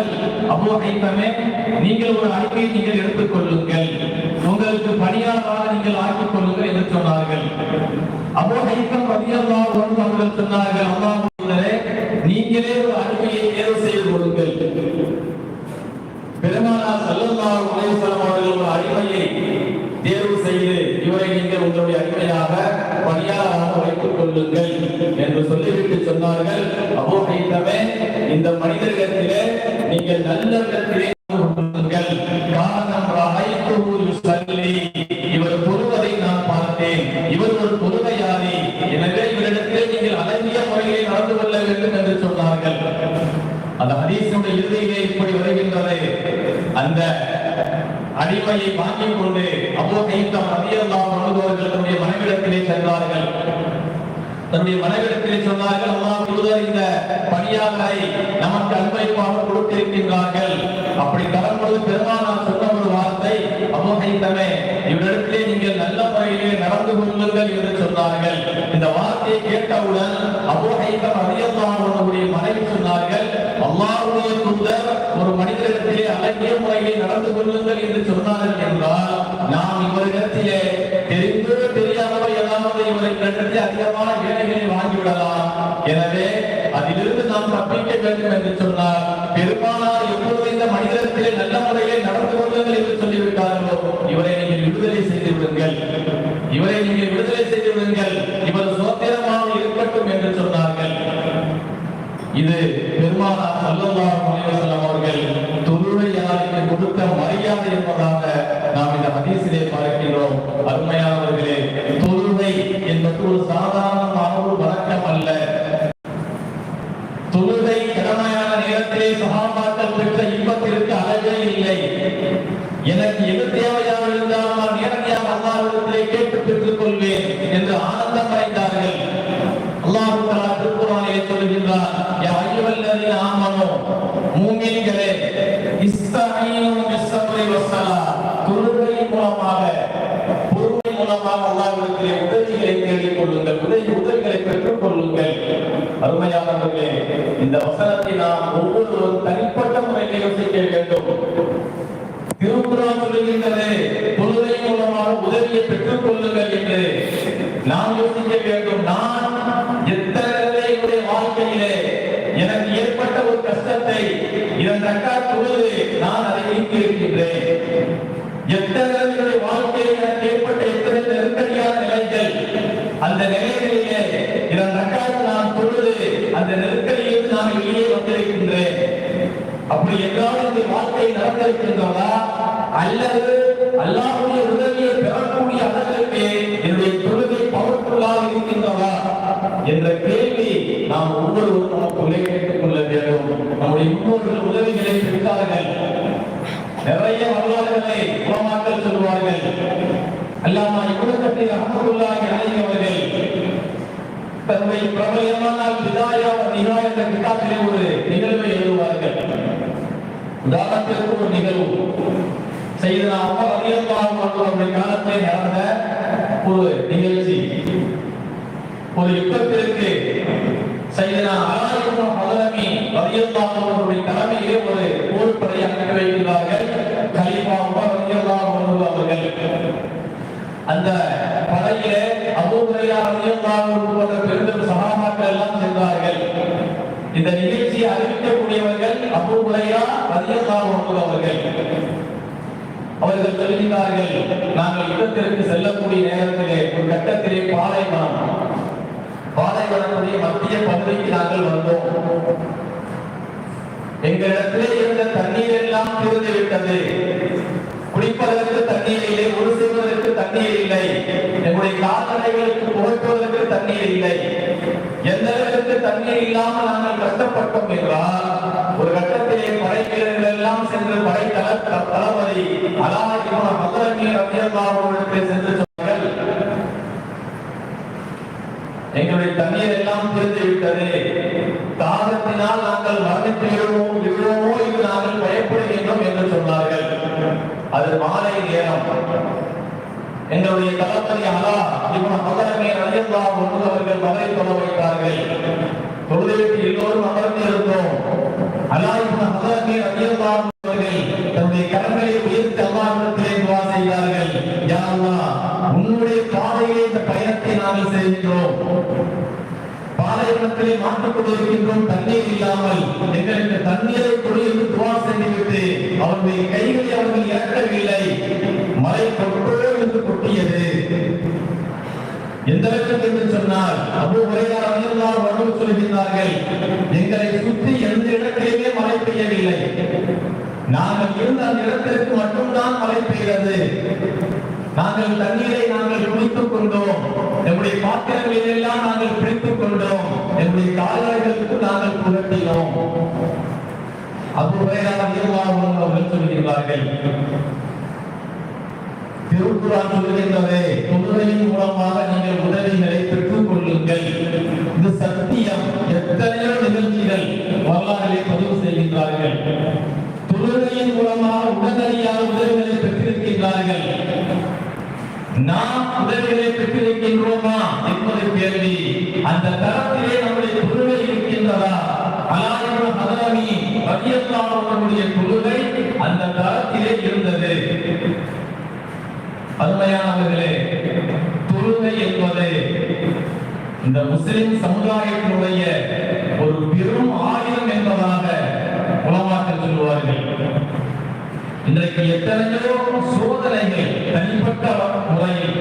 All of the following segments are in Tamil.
சொன்னார்கள் அபு ஹைத்தமே நீங்கள் ஒரு அறிக்கையை நீங்கள் எடுத்துக் கொள்ளுங்கள். உங்களுக்கு பணியாளராக நீங்கள் ஆக்கிக் கொள்ளுங்கள் என்று சொன்னார்கள். அபு ஹைத்தம் பதியல்லா ஒன்று அவர்கள் சொன்னார்கள் அல்லாஹ்வுடைய நீங்களே ஒரு அறிக்கையை தேர்வு செய்து கொள்ளுங்கள். பெருமானா ஸல்லல்லாஹு அலைஹி அவர்கள் ஒரு அறிக்கையை தேர்வு செய்து இவரை நீங்கள் உங்களுடைய அடிமையாக பணியாளராக வைத்துக் கொள்ளுங்கள் என்று சொல்லிவிட்டு சொன்னார்கள். அந்த இப்படி அந்த அடிமையை வாங்கிக் கொண்டு அப்போ ஹைத்தம் மதியம் அன்ஹு அவர்கள் மனைவிடத்திலே சென்றார்கள். தன்னுடைய மனைவிடத்திலே சொன்னார்கள் அல்லா தூதர் இந்த பணியாளரை நமக்கு அன்பளிப்பாக கொடுத்திருக்கின்றார்கள். அப்படி தரும்பொழுது பெருமானார் சொன்ன ஒரு வார்த்தை அபூ இவரிடத்திலே நீங்கள் நல்ல முறையிலே நடந்து கொள்ளுங்கள் என்று சொன்னார்கள். இந்த வார்த்தையை கேட்டவுடன் அபூ அறியத்தான் ரலியல்லாஹு மனைவி சொன்னார்கள் அல்லாவுடைய தூதர் ஒரு மனிதரிடத்திலே அழகிய முறையிலே நடந்து கொள்ளுங்கள் என்று சொன்னார்கள் என்றால் நாம் இவரிடத்திலே தெரிந்து தெரியாமலோ ஏதாவது இவரை கண்டத்தை அதிகமான வேலைகளை வாங்கிவிடலாம். எனவே அதிலிருந்து நாம் தப்பிக்க வேண்டும் என்று சொன்னார் பெருமானார் பெருமானார் அலைஹி வஸல்லம் அவர்கள் தொழுகையாளருக்கு கொடுத்த மரியாதை என்பதாக நாம் இந்த ஹதீஸிலே பார்க்கிறோம் அருமையானவர்களே தொழுகை என்பது ஒரு சாதாரணமான ஒரு வழக்கம் அல்ல தொழுகை கடமையான நேரத்திலே சகாபாக்கள் பெற்ற இன்பத்திற்கு அளவே இல்லை எனக்கு எது தேவையாக இருந்தாலும் நான் நேரடியாக அல்லாஹ்விடத்திலே கேட்டு பெற்றுக் கொள்வேன் என்று ஆனந்தம் அடைந்தார்கள் அல்லாஹ் தஆலா திருக்குர்ஆனிலே சொல்கின்றார் யா அய்யுஹல்லதீன ஆமனூ மூமின்களே இஸ்தானியும் பிஸ்ஸப்ரி வசலா தொழுகை மூலமாக பொறுமை மூலமாக அல்லாஹ்விடத்திலே உதவிகளை தேடிக் கொள்ளுங்கள் உதவி உதவிகளை பெற்றுக் கொள்ளுங்கள் அருமையானவர்களே இந்த வசனத்தை நாம் ஒவ்வொருவரும் தனிப்பட்ட முறையில் யோசிக்க வேண்டும். திருக்குறள் சொல்லுகின்றது தொழுகை மூலமாக உதவியை பெற்றுக் கொள்ளுங்கள் என்று நாம் இதன் தக்கா பொழுது நான் அதை நீக்கி இருக்கின்றேன் எத்தனை வாழ்க்கையில் எனக்கு ஏற்பட்ட எத்தனை நெருக்கடியான நிலைகள் அந்த நிலைகளிலே இதன் தக்காக நான் தொழுது அந்த நெருக்கடியில் நான் வெளியே வந்திருக்கின்றேன். அப்படி என்றால் இந்த வாழ்க்கை நடந்திருக்கின்றதா? அல்லது அல்லாஹ்வுடைய நம்முடைய முன்னோர்கள் உதவிகளை பெற்றார்கள் நிறைய வரலாறுகளை உலமாக்கள் சொல்வார்கள் அல்லாமா இப்னு கத்தீர் ரஹ்மத்துல்லாஹி அலைஹி அவர்கள் தன்னுடைய பிரபலமான பிதாயா நிகா என்ற கிட்டாத்திலே ஒரு நிகழ்வை எழுதுவார்கள். உதாரணத்திற்கு ஒரு நிகழ்வு. செய்தனா அமர் ரலியல்லாஹு அவருடைய காலத்தில் நடந்த ஒரு நிகழ்ச்சி. ஒரு யுத்தத்திற்கு செய்தனா அலாயிபு ஹதரமி ரலியல்லாஹு அன்ஹு தலைமையிலே ஒரு போர்ப்படை அனுப்பி வைக்கிறார்கள். கலீஃபா உமர் ரலியல்லாஹு அன்ஹு அவர்கள். அந்த படையிலே அபூ ஹுரைரா ரலியல்லாஹு அன்ஹு போன்ற சஹாபாக்கள் எல்லாம் சென்றார்கள். இந்த நிகழ்ச்சியை அறிவிக்கக்கூடியவர்கள் அபூ ஹுரைரா ரலியல்லாஹு அன்ஹு அவர்கள். அவர்கள் சொல்கிறார்கள் நாங்கள் யுத்தத்திற்கு செல்லக்கூடிய நேரத்திலே ஒரு கட்டத்திலே பாலைவனம். பாலைவனத்துடைய மத்திய பகுதிக்கு நாங்கள் வந்தோம். எங்களிடத்திலே இருந்த தண்ணீர் எல்லாம் தீர்ந்து விட்டது. குடிப்பதற்கு தண்ணீர் இல்லை ஒரு செய்வதற்கு தண்ணீர் இல்லை. எங்களுடைய கால்நடைகளுக்கு புகட்டுவதற்கு தண்ணீர் இல்லை. எந்த அளவிற்கு தண்ணீர் இல்லாமல் நாங்கள் கஷ்டப்பட்டோம் என்றால் ஒரு கட்டத்திலே படை வீரர்கள் எல்லாம் சென்று படை தல த- தளபதி அலாஹிபுன மதுரமி சென்று சொன்னார்கள் எங்களுடைய தண்ணீர் எல்லாம் திறந்து விட்டது தாகத்தினால் நாங்கள் மரணித்து விடுவோம் விடுவோமோ என்று நாங்கள் பயப்படுகின்றோம் என்று சொன்னார்கள். அது மாலை நேரம். எங்களுடைய தளபதி அலா இவன் மகரமே ரலியல்லா ஒன்று அவர்கள் மகரை தொழ வைத்தார்கள். தொழுதுவிட்டு எல்லோரும் அமர்ந்து இருந்தோம் அலா இவன் நாங்கள் செய்கின்றோம். பாலைவனத்திலே மாற்றக் கொண்டிருக்கின்றோம். தண்ணீர் இல்லாமல். எங்களுக்கு தண்ணீரை கொடு என்று துவா செய்துவிட்டு அவருடைய கைகளை அவர்கள் இறக்கவில்லை. மழை கொட்டோ என்று கொட்டியது. எந்த அளவுக்கு என்று சொன்னால் அபு உரையார் அல்லாஹ் வரவு சொல்கின்றார்கள் எங்களை சுற்றி எந்த இடத்திலேயுமே மழை பெய்யவில்லை. நாங்கள் இருந்த அந்த இடத்திற்கு மட்டும்தான் மழை பெய்கிறது நாங்கள் தண்ணீரை நாங்கள் குடித்துக் கொண்டோம். நம்முடைய பாத்திரங்களில் எல்லாம் நாங்கள் பிடித்துக் கொண்டோம். நம்முடைய தாயார்களுக்கு நாங்கள் புரட்டினோம். அபு உரையார் அல்லாஹ் அவர்கள் சொல்கிறார்கள் திருக்குறான் சொல்லுகின்றதே தொழுகையின் மூலமாக நீங்கள் உதவிகளை பெற்றுக் கொள்ளுங்கள். இது சத்தியம். எத்தனையோ நிகழ்ச்சிகள் வரலாறுகளை பதிவு செய்கின்றார்கள். தொழுகையின் மூலமாக உடனடியாக உதவிகளை பெற்றிருக்கின்றார்கள். நாம் உதவிகளை பெற்றிருக்கின்றோமா என்பது கேள்வி அந்த தரத்திலே நம்முடைய தொழுகை இருக்கின்றதா? அலாயிரம் ஹதரமி ரலியல்லாஹு குழுவை அந்த தரத்திலே இருந்தது. அருமையானவர்களே தொழுகை என்பது இந்த முஸ்லிம் சமுதாயத்தினுடைய ஒரு பெரும் ஆயுதம் என்பதாக உலமாக்கள் சொல்லுவார்கள். இன்றைக்கு எத்தனையோ சோதனைகள் தனிப்பட்ட முறையில்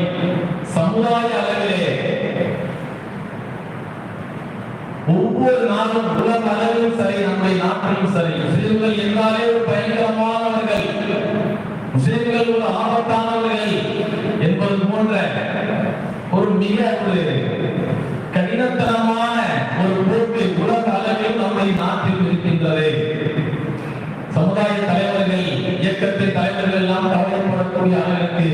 சமுதாய அளவிலே ஒவ்வொரு நாளும் உலக அளவிலும் சரி நம்முடைய நாட்டிலும் சரி. முஸ்லிம்கள் என்றாலே ஒரு பயங்கரமானவர்கள். முஸ்லிம்கள் ஒரு ஆபத்தான என்பது போன்ற ஒரு மிக ஒரு கடினத்தனமான ஒரு போக்கு உலக அளவில் நம்முடைய நாட்டில் இருக்கின்றது சமுதாய தலைவர்கள் இயக்கத்தின் தலைவர்கள் எல்லாம் கவலைப்படக்கூடிய அளவிற்கு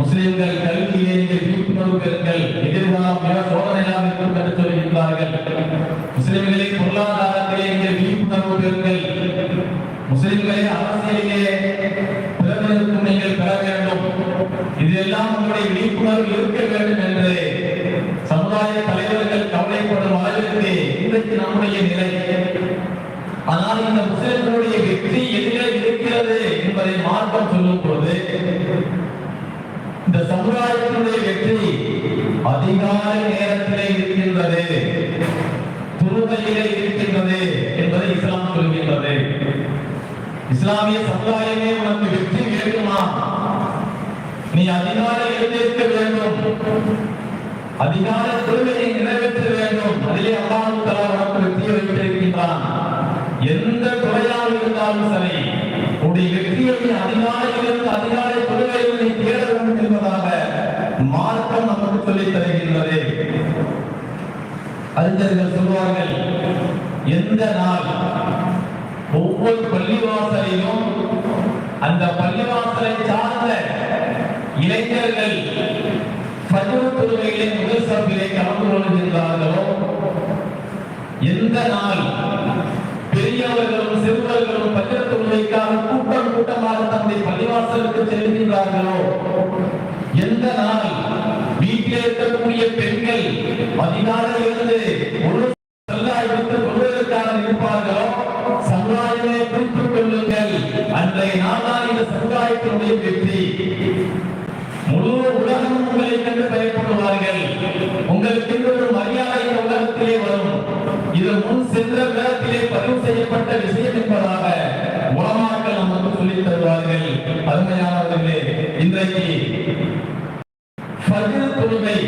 முஸ்லிம்கள் கல்வியிலே நீங்கள் இருக்கிறார்கள் எதிர்காலம் மிக சோதனையாக இருக்கும் என்று சொல்கின்றார்கள் முஸ்லிம்களை பொருளாதாரத்திலே இங்கே விழிப்புணர்வு பெறுங்கள் முஸ்லிம்களை அரசியலிலே பிரதிநிதித்துவம் நீங்கள் பெற வேண்டும். இதெல்லாம் உங்களுடைய விழிப்புணர்வு இருக்க வேண்டும் என்று சமுதாய தலைவர்கள் கவலைப்படும் அளவிற்கு இன்றைக்கு நம்முடைய நிலை. ஆனால் இந்த முஸ்லிம்களுடைய வெற்றி எதிரே இருக்கிறது என்பதை மார்க்கம் சொல்லும் பொழுது இந்த சமுதாயத்தினுடைய வெற்றி அதிகாலை நேரத்திலே இருக்கின்றது. துருவையிலே இருக்கின்றது என்பதை இஸ்லாம் சொல்கின்றது. இஸ்லாமிய சமுதாயமே உனக்கு வெற்றி வேண்டுமா நீ அதிகாலை எழுந்திருக்க வேண்டும். அதிகார கொள்கையை நிறைவேற்ற வேண்டும். அதிலே அல்லாஹு தலா உனக்கு வெற்றி வைத்திருக்கின்றான் எந்த துறையாக இருந்தாலும் சரி உன்னுடைய வெற்றியை நீ அதிகாலையிலிருந்து அதிகாலை கொள்கையில் நீ தேட வேண்டும் என்பதாக மார்க்கம் நமக்கு சொல்லித் தருகின்றது. அறிஞர்கள் சொல்வார்கள் எந்த நாள் ஒவ்வொரு பள்ளிவாசலையும் அந்த பள்ளிவாசலை சார்ந்த இளைஞர்கள் ஃபஜ்ர் முதல் சப்பிலே கலந்து கொள்கின்றார்களோ? எந்த நாள் பெரியவர்களும் சிறுவர்களும் பஞ்சர் தொழுகைக்காக கூட்டம் கூட்டமாக தந்தை பள்ளிவாசலுக்கு செல்கின்றார்களோ? எந்த நாள் வீட்டில் இருக்கக்கூடிய பெண்கள் அதிகாலையிலிருந்து முழு செல்லாய் விட்டு கொள்வதற்காக இருப்பார்களோ சமுதாயமே குறித்துக் கொள்ளுங்கள். அன்றைய நாள்தான் இந்த சமுதாயத்தினுடைய வெற்றி. முழு உலகம் உங்களை கண்டு பயப்படுவார்கள். உங்களுக்கு ஒரு மரியாதை உலகத்திலே வரும். இது முன் சென்ற நேரத்திலே பதிவு செய்யப்பட்ட விஷயம் என்பதாக உலமாக்கள் நமக்கு சொல்லித் தருவார்கள். அருமையானவர்களே இன்றைக்கு தொழுகை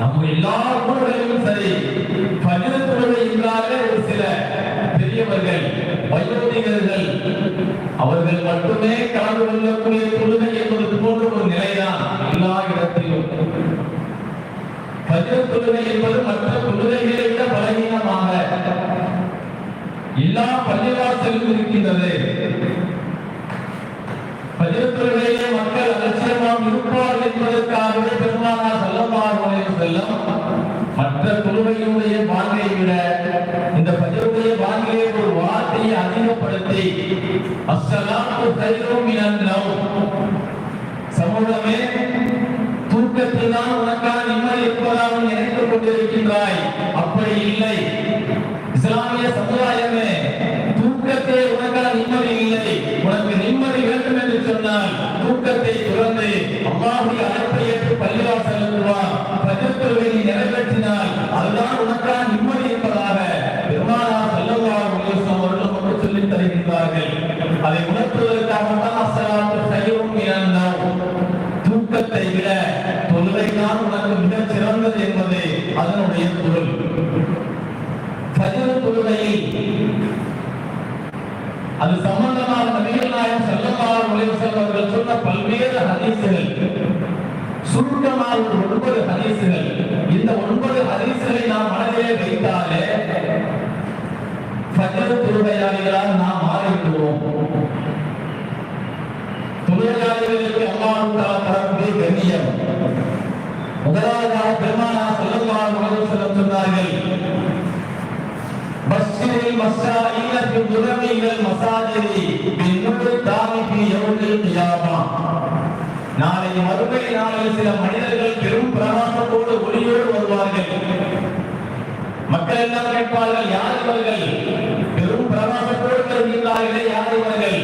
நம்ம எல்லா ஊர்களிலும் சரி ஃபஜ்ர் தொழுகை ஒரு சில பெரியவர்கள் வயோதிகர்கள் அவர்கள் மட்டுமே கலந்து கொள்ளக்கூடிய தொழுகை என்பது போன்ற ஒரு நிலைதான் எல்லா இடத்திலும். ஃபஜ்ர் தொழுகை என்பது மற்ற தொழுகைகளை விட பலவீனமாக. எல்லா பள்ளிவாசலும் இருக்கின்றது. பஜத்துறையிலே மக்கள் அலட்சியமாக இருப்பார்கள் என்பதற்காகவே பெருமானார் செல்லமாறு செல்லும். மற்ற தொழுகையினுடைய பாங்கை விட இந்த பதிவுடைய பாங்கிலே ஒரு வார்த்தையை அதிகப்படுத்தி அஸ்ஸலாத்து கைரும் மினன்னௌம் சமூகமே தூக்கத்தில் தான் உனக்கான நிம்மதி இருப்பதாக நினைத்துக் கொண்டிருக்கின்றாய். அப்படி இல்லை. இஸ்லாமிய சமுதாயமே என்பதை நீ நிறைவேற்றினால் அதுதான் உனக்கான நிம்மதி என்பதாக பெருமானா செல்லவாறு அவர்கள் நமக்கு சொல்லித் தருகின்றார்கள். அதை உணர்த்துவதற்காகத்தான் அசலாத்து செய்யவும் இறந்தோம் தூக்கத்தை விட தொழுகைதான் உனக்கு மிகச் சிறந்தது என்பது அதனுடைய பொருள். சஜிவ தொழுகையில் அது சம்பந்தமாக நபிகள் நாயகம் செல்லவாறு அவர்கள் சொன்ன பல்வேறு ஹதீசுகள். சுருக்கமாக ஒன்பது ஹதீசுகள் இந்த ஒன்பது ஹதீசுகளை நாம் மனதிலே வைத்தாலே ஃபஜ்ர் தொழுகையாளிகளால் நாம் மாறிவிடுவோம். தொழிலாளர்களுக்கு அல்லாஹ் தஆலா தரக்கூடிய கண்ணியம். முதலாவதாக பெருமானா ஸல்லல்லாஹு அலைஹி வஸல்லம் சொன்னார்கள் பஷ்ஷிரில் மஸ்ஸாயில ஃபி துரமி இலல் மசாஜிதி தாமி ஃபி யௌமில் கியாமா நாளை மறுமை நாளில் சில மனிதர்கள் பெரும் பிரகாசத்தோடு ஒளியோடு வருவார்கள். மக்கள் எல்லாம் கேட்பார்கள் யார் இவர்கள்? பெரும் பிரகாசத்தோடு வருகிறார்களே யார் இவர்கள்?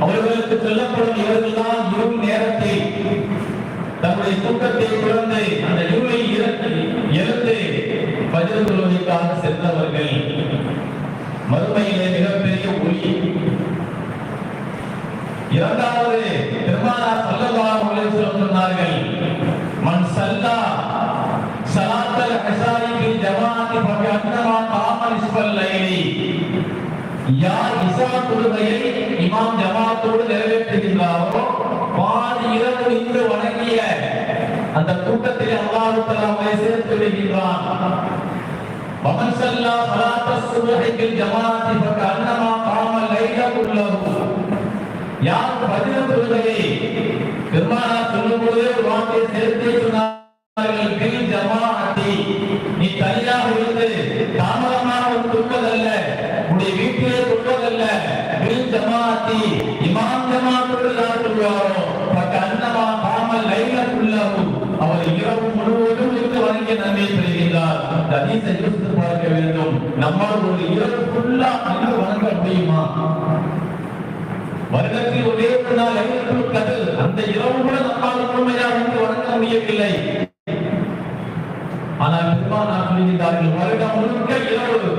அவர்களுக்கு சொல்லப்படும் இவர்கள் தான் இரும் நேரத்தை தன்னுடைய தூக்கத்தை துறந்து அந்த இருளை இறந்து எழுந்து பஜர் தொழுகைக்காக சென்றவர்கள். மறுமையிலே மிகப்பெரிய ஒளி. இரண்டாவது பெருமானா சல்லல்லாஹு அலைஹி வஸல்லம் சொன்னார்கள் மன் சல்லா சலாத்தல் ஹசாரி பில் ஜமாஅத்தி ஃபபி அன்னமா தாம நிஸ்பல் லைலி யார் இசா தொழுகையை இமாம் ஜமாஅத்தோடு நிறைவேற்றுகின்றாரோ பாதி இரவு நின்று வணங்கிய அந்த கூட்டத்தில் அல்லாஹ் தஆலா அவரை சேர்த்து விடுகின்றான். வமன் சல்லா சலாத்தஸ் சுப்ஹி பில் ஜமாஅத் யார் பதின தொழுகையை பெருமானா சொல்லும் பொழுதே ஒரு வார்த்தையை சேர்த்தே சொன்னார்கள். பில் ஜமாஅத்தி நீ தனியாக இருந்து தாமதமாக வந்து தொழுவதல்ல உன்னுடைய வீட்டிலே தொழுவதல்ல பில் ஜமாஅத்தி இமாம் ஜமாத்தோடு யார் தொழுவாரோ பக்க அன்னமா காமல் லைலத்துள்ளஹு அவர் இரவு முழுவதும் இருந்து வணங்கிய நன்மை பெறுகின்றார். இந்த ஹதீஸை பார்க்க வேண்டும். நம்மால் ஒரு இரவு ஃபுல்லா வணங்க முடியுமா? வருடத்தில் ஒரே ஒரு நாள் லைலத்துல் அந்த இரவு கூட நம்மால் முழுமையாக இருந்து வணங்க முடியவில்லை. ஆனால் பெருமானார் சொல்லுகிறார்கள் வருடம் முழுக்க இரவு.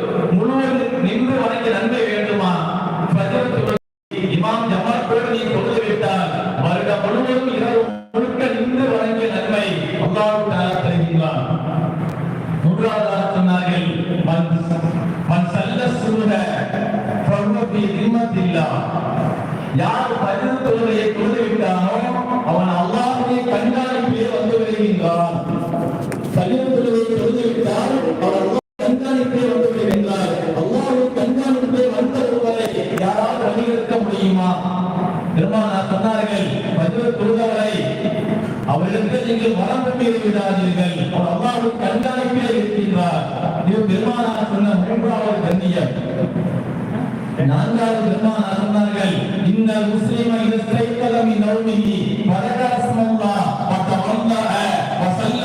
வந்து விடுகின்றான் வந்த ஒருவரை யாரால் முடியுமா? பெருமானா சொன்னார்கள் பதில் தொழுதவரை அவர்களுக்கு நீங்கள் வரம்பு மீறி விடாதீர்கள். அவர் அல்லாஹ்வுடைய கண்காணிப்பிலே இருக்கின்றார். இது பெருமானா சொன்ன மூன்றாவது கண்ணியம். நான்காவது பெருமானா சொன்னார்கள் இந்த முஸ்லிம இந்த ஸ்திரைக்கலம் இந்த வதகர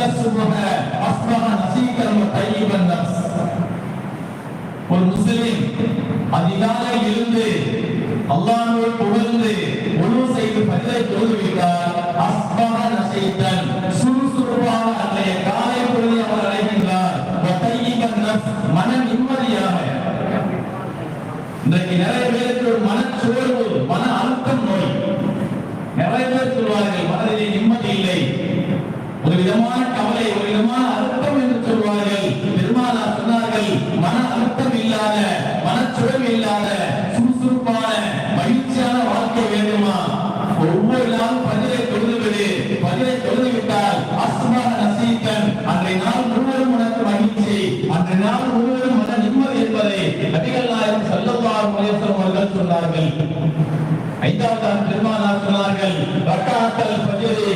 வஸல்ல சுப்ஹ அஸ்பஹ நசீகன் வதையிபன் ஒரு முஸ்லிம் அதிகாலை எழுந்து அல்லாஹ்வை புகழ்ந்து ஒழுங்கு செய்து பதிலை தொழுதுவிட்டால் அஸ்பஹ நசைத்தன் சுறுசுறுப்பான அன்றைய காலை பொழுது அவர் அழைக்கின்றார் மன நிம்மதியாக. இன்றைக்கு நிறைய பேருக்கு ஒரு மன விதமான கவலை ஒரு விதமான அர்த்தம் என்று சொல்வார்கள். பெருமானார் சொன்னார்கள் மன அர்த்தம் இல்லாத மனச்சோர்வு இல்லாத சுறுசுறுப்பான மகிழ்ச்சியான வாழ்க்கை வேண்டுமா? ஒவ்வொரு நாளும் பதிலை தொழுதுவிடு. பதிலை தொழுது விட்டால் அஸ்மா நசீத்தன் அன்றைய நாள் முழுவதும் உனக்கு மகிழ்ச்சி. அன்றைய நாள் முழுவதும் மன நிம்மதி என்பதை நபிகள் நாயகம் ஸல்லல்லாஹு அலைஹி அவர்கள் சொன்னார்கள். ஐந்தாவது பெருமானார் சொன்னார்கள் ரக்காத்தல் ஃபஜ்ரி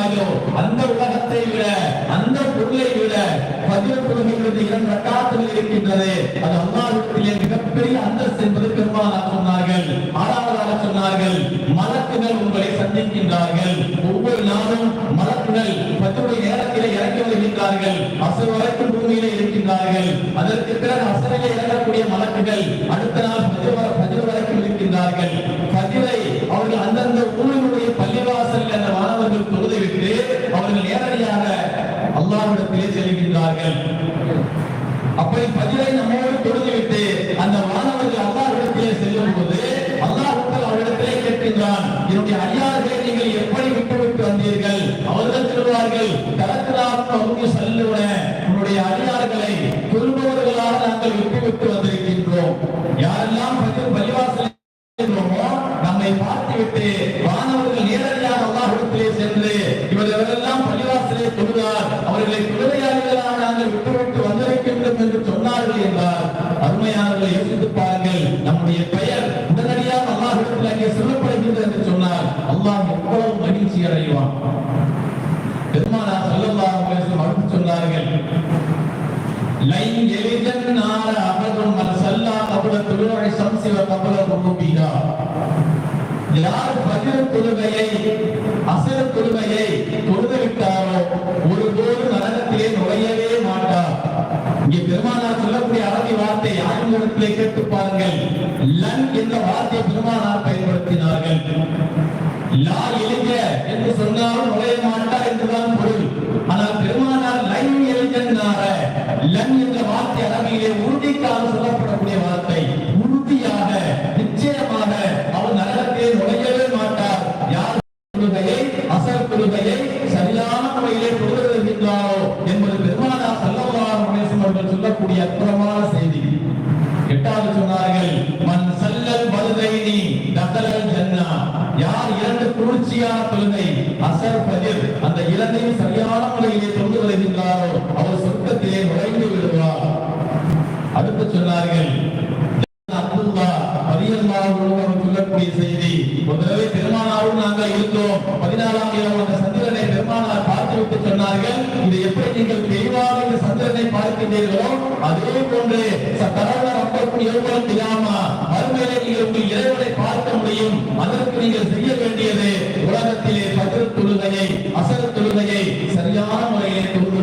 ஓடுகின்றாயோ அந்த உலகத்தை விட அந்த பொருளை விட பதிவு தொழுகைகளுடைய இரண்டு ரக்காத்துகள் இருக்கின்றது. அது அல்லாவிடத்திலே மிகப்பெரிய அந்தஸ்து என்பது அவர்கள் தரத்திலாக அவங்க செல்லுவன உன்னுடைய அடியார்களை சொல்பவர்களாக நாங்கள் விட்டு வந்திருக்கின்றோம். யாரெல்லாம் பள்ளிவாசல் நம்மை பார்த்துவிட்டு வானவர்கள் நேரடியாக அல்லாஹ்விடத்திலே சென்று இவர்களெல்லாம் பள்ளிவாசலே தொழுதார் அவர்களை தொழுகையாளிகளாக நாங்கள் விட்டுவிட்டு வந்திருக்கின்றோம் என்று சொன்னார்கள் என்றார் அருமையானவர்களை யோசித்து பாருங்கள் நம்முடைய பெயர் உடனடியாக அல்லாஹ்விடத்தில் அங்கே சொல்லப்படுகிறது என்று சொன்னார் அல்லாஹ் எவ்வளவு மகிழ்ச்சி அடைவான் பெருமானார் ஸல்லல்லாஹு அலைஹி வஸல்லம் அடுத்து சொன்னார்கள் லைன் எலிஜன் நார அபதும் மன் சல்லா கபல துலுஇ ஷம்ஸி வ யார் ஃபஜ்ர் தொழுகையை அசர் தொழுகையை தொழுது விட்டாரோ ஒருபோது நரகத்திலே நுழையவே மாட்டார். இங்கே பெருமானார் சொல்லக்கூடிய அரபி வார்த்தை ஆங்கிலத்திலே கேட்டு பாருங்கள். ரலியல்லாஹு சொல்லக்கூடிய செய்தி. ஒரு பெருமானாரும் நாங்கள் இருந்தோம். பதினாலாம் இரவு அந்த சந்திரனை பெருமானார் பார்த்துவிட்டு சொன்னார்கள். இது எப்படி நீங்கள் தெளிவாக இந்த சந்திரனை பார்க்கின்றீர்களோ அதே போன்று தரவ மறுமையிலே நீங்கள் உங்கள் இறைவனை பார்க்க முடியும். அதற்கு நீங்கள் செய்ய வேண்டியது உலகத்திலே பஜர் தொழுகையை அசர் தொழுகையை சரியான முறையிலே தொழுது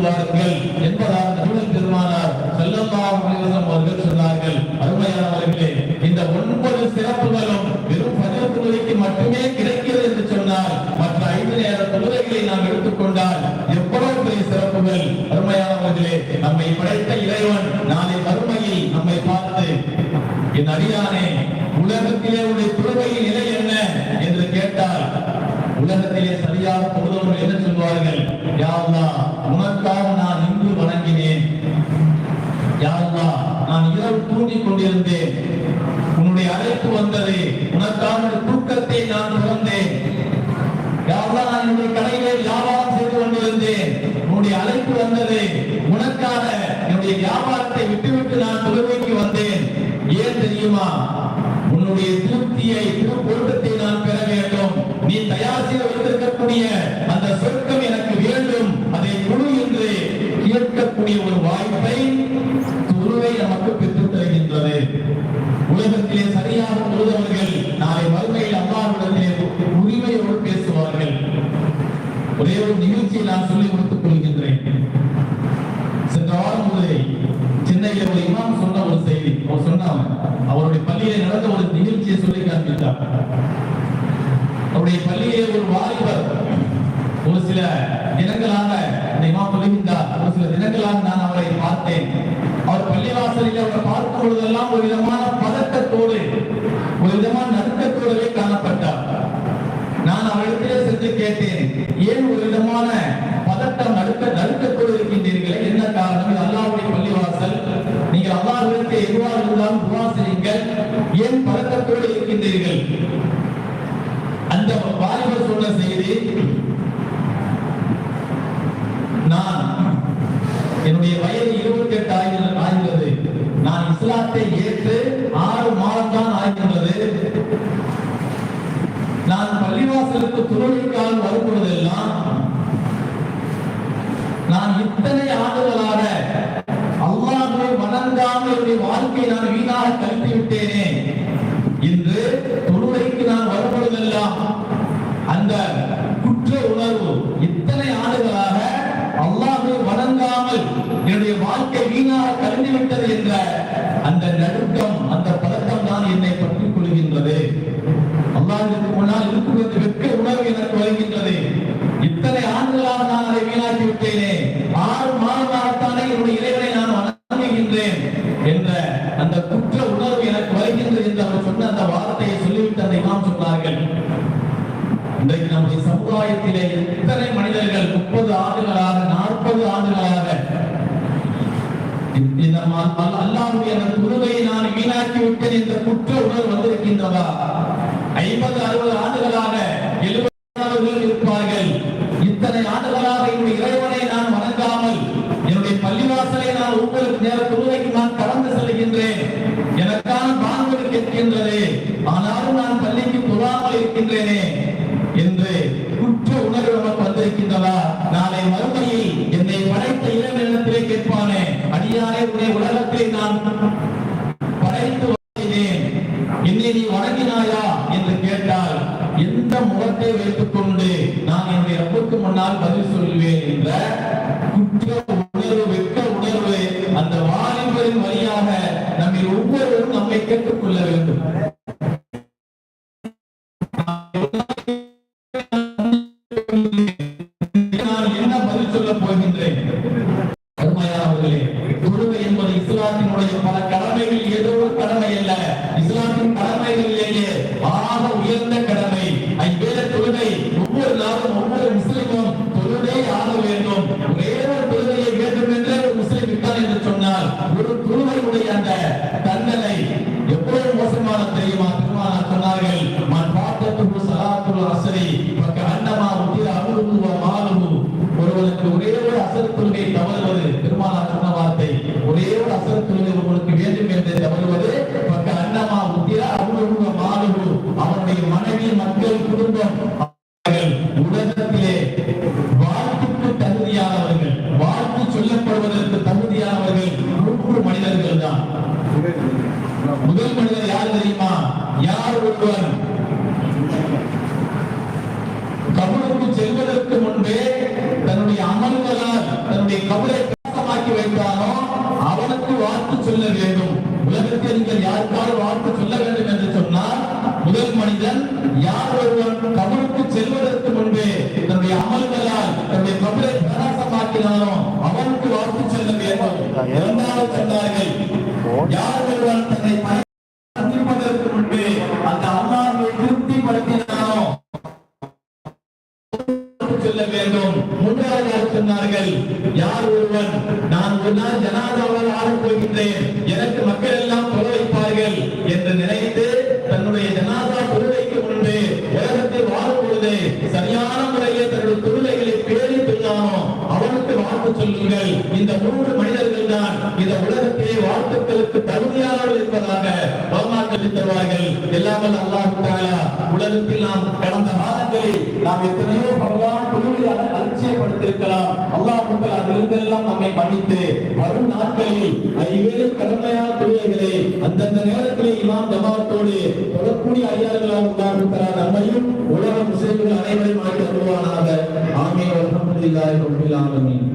என்பதாக நபிகள் பெருமானார் ஸல்லல்லாஹு அவர்கள் சொன்னார்கள். அருமையானவர்களே இந்த ஒன்பது நம்மை படைத்த இறைவன் நாளை வறுமையில் நம்மை பார்த்து என் அடியானே உலகத்திலே உடைய துறவையின் நிலை என்ன? என்று கேட்டால் உலகத்திலே சரியாக பொழுதவர்கள் என்ன சொல்வார்கள்? யா உனக்காக நான் இன்று வணங்கினேன். யா நான் இரவு தூங்கிக் கொண்டிருந்தேன். உன்னுடைய அழைப்பு வந்தது. உனக்கான தூக்கத்தை நான் துறந்தேன் யா நான் என்னுடைய கடையிலே வியாபாரம் செய்து கொண்டிருந்தேன். உன்னுடைய அழைப்பு வந்தது. உனக்காக என்னுடைய வியாபாரத்தை விட்டுவிட்டு நான் தொழுமைக்கு வந்தேன். ஏன் தெரியுமா? உன்னுடைய திருப்தியை திருப்பொருத்தத்தை நான் பெற வேண்டும். நீ தயார் செய்து வைத்திருக்கக்கூடிய அந்த சொர்க்கம் எனக்கு வேண்டும். அதை குழு என்று கேட்கக்கூடிய ஒரு வாய்ப்பை துருவை நமக்கு பெற்றுத் தருகின்றது உலகத்திலே சரியாக தொழுதவர்கள் நாளை மறுமையில் அல்லாஹ்விடத்திலே உரிமையோடு பேசுவார்கள் ஒரே ஒரு நிகழ்ச்சியை நான் சொல்லி கொடுத்துக் கொள்கின்றேன் சென்ற வாரம் ஒரு சென்னையில் ஒரு இமாம் சொன்ன ஒரு செய்தி. அவர் சொன்னாங்க. அவருடைய பள்ளியிலே நடந்த ஒரு நிகழ்ச்சியை சொல்லி காண்பித்தார் அவருடைய பள்ளியிலே ஒரு வாலிபர் ஒரு சில தினங்களாக இந்த இமாம் சொல்லுகின்றார். ஒரு சில தினங்களாக நான் அவரை பார்த்தேன். அவர் பள்ளிவாசலில் அவரை பார்க்கும் பொழுதெல்லாம் ஒரு விதமான பதட்டத்தோடு ஒரு விதமான நடுக்கத்தோடவே காணப்பட்டார். நான் அவரிடத்திலே சென்று கேட்டேன். ஏன் ஒரு விதமான பதட்டம் நடுக்க நடுக்கத்தோடு இருக்கின்றீர்களே என்ன காரணம் இது அல்லாஹ்வுடைய பள்ளிவாசல் நீங்கள் அல்லாஹ்விடத்தை எதுவாக இருந்தாலும் துவா செய்யுங்கள் ஏன் பதட்டத்தோடு இருக்கின்றீர்கள். அந்த வாலிபர் சொன்ன செய்தி நான் என்னுடைய வயது இருபத்தி எட்டு ஆகிறது நான் இஸ்லாத்தை ஏற்று ஆறு மாதம் தான் ஆகின்றது நான் பள்ளிவாசலுக்கு துறவிக்காக வரும் பொழுதெல்லாம் நான் இத்தனை ஆண்டுகளாக அல்லாஹ்வை வணங்காமல் என்னுடைய வாழ்க்கையை நான் வீணாக கழித்து விட்டேனே இன்று தொழுகைக்கு நான் வரும் பொழுதெல்லாம் அந்த குற்ற உணர்வு இத்தனை ஆண்டுகளாக அல்லாஹ்வை வணங்காமல் என்னுடைய வாழ்க்கை வீணாக கழிந்து விட்டது என்ற அந்த நடுக்கம் அந்த பதட்டம் தான் என்னை பற்றிக் கொள்கின்றது அல்லாஹ்விற்கு முன்னால் இருக்கும் இந்த வெட்க உணர்வு எனக்கு வருகின்றது இத்தனை ஆண்டுகளாக நான் அதை வீணாக்கி விட்டேனே ஆறு மாதமாகத்தானே என்னுடைய இறைவனை நான் வணங்குகின்றேன் என்ற அந்த குற்ற உணர்வு எனக்கு வருகின்றது என்று அவர் சொன்ன அந்த வார்த்தையை சொல்லிவிட்டு அந்த இமாம் சொன்னார்கள் இன்றைக்கு நம்முடைய சமுதாயத்திலே எத்தனை மனிதர்கள் முப்பது ஆண்டுகளாக நாற்பது ஆண்டுகளாக இந்த ம- அல்- அல்லாஹ்வுடைய அந்த குருவையை நான் வீணாக்கி விட்டேன் என்ற குற்ற உணர்வு வந்திருக்கின்றதா? ஐம்பது அறுபது ஆண்டுகளாக எழுபதாளர்கள் இருப்பார்கள். இத்தனை ஆண்டுகளாக என்னுடைய இறைவனை நான் வணங்காமல் என்னுடைய பள்ளிவாசலை நான் ஒவ்வொரு நேர குருவைக்கு நான் கடந்து செல்கின்றேன். எனக்கான பாங்குடு கேட்கின்றது. ஆனாலும் நான் பள்ளிக்கு தொழாமல் இருக்கின்றேனே என்று குற்ற உணர்வு நமக்கு வந்திருக்கின்றதா? நாளை மறுமையில் என்னை படைத்த இறைவனிடத்திலே கேட்பானே அடியாரே உன்னை உலக இஸ்லாத்தின் கடமைகளிலேயே முதல் மனிதர் யார் தெரியுமா? யார் ஒருவர்? கபருக்கு செல்வதற்கு முன்பே தன்னுடைய அமல்களால் தன்னுடைய கபரை பிரகாசமாக்கி வைத்தானோ அவனுக்கு வாழ்த்து சொல்ல வேண்டும். உலகத்தில் நீங்கள் யாருக்காவது வாழ்த்து சொல்ல வேண்டும் என்று சொன்னால் முதல் மனிதன் யார் ஒருவன் கபருக்கு செல்வதற்கு முன்பே தன்னுடைய அமல்களால் தன்னுடைய கபரை பிரகாசமாக்கினானோ அவனுக்கு வாழ்த்து சொல்ல வேண்டும். இரண்டாவது சொன்னார்கள் யார் தன்னை சந்திப்பதற்கு முன்பே அந்த அல்லாஹ்வை திருப்திப்படுத்தினானோ சொல்ல வேண்டும் சொன்னார்கள் யார் ஒருவன் நான் ஒரு நாள் ஜனாதாவால் ஆடப் போகின்றேன் எனக்கு மக்கள் எல்லாம் தொலை வைப்பார்கள் என்று நினைத்து தன்னுடைய ஜனாதா தொழுகைக்கு முன்பு உலகத்தில் வாழும் பொழுது சரியான முறையில் தன்னுடைய தொழுகைகளை பேரி சொன்னானோ அவனுக்கு வாழ்த்து சொல்லுங்கள். இந்த மூன்று மனிதர்கள் தான் இந்த உலகத்திலே வாழ்த்துக்களுக்கு தகுதியானவர்கள் என்பதாக பகவான் தருவார்கள். எல்லாமல் அல்லாஹ் தாலா. உலகத்தில் நாம் கடந்த காலங்களில் நாம் எத்தனையோ பகவான் குழுவில் அலட்சியப்படுத்திருக்கலாம் அல்லாஹ் மக்கள் அதிலிருந்தெல்லாம் நம்மை மன்னித்து வரும் நாட்களில் ஐவேறு கடமையான தொழில்களை அந்தந்த நேரத்திலே இமாம் ஜமாத்தோடு தொடர்புடைய ஐயார்களாக உண்டாகுகிறார் நம்மையும் உலக முஸ்லிம்கள் அனைவரையும் ஆக்கி வருவானாக ஆமீன். அல்ஹம்துலில்லாஹி ரப்பில் ஆலமீன்.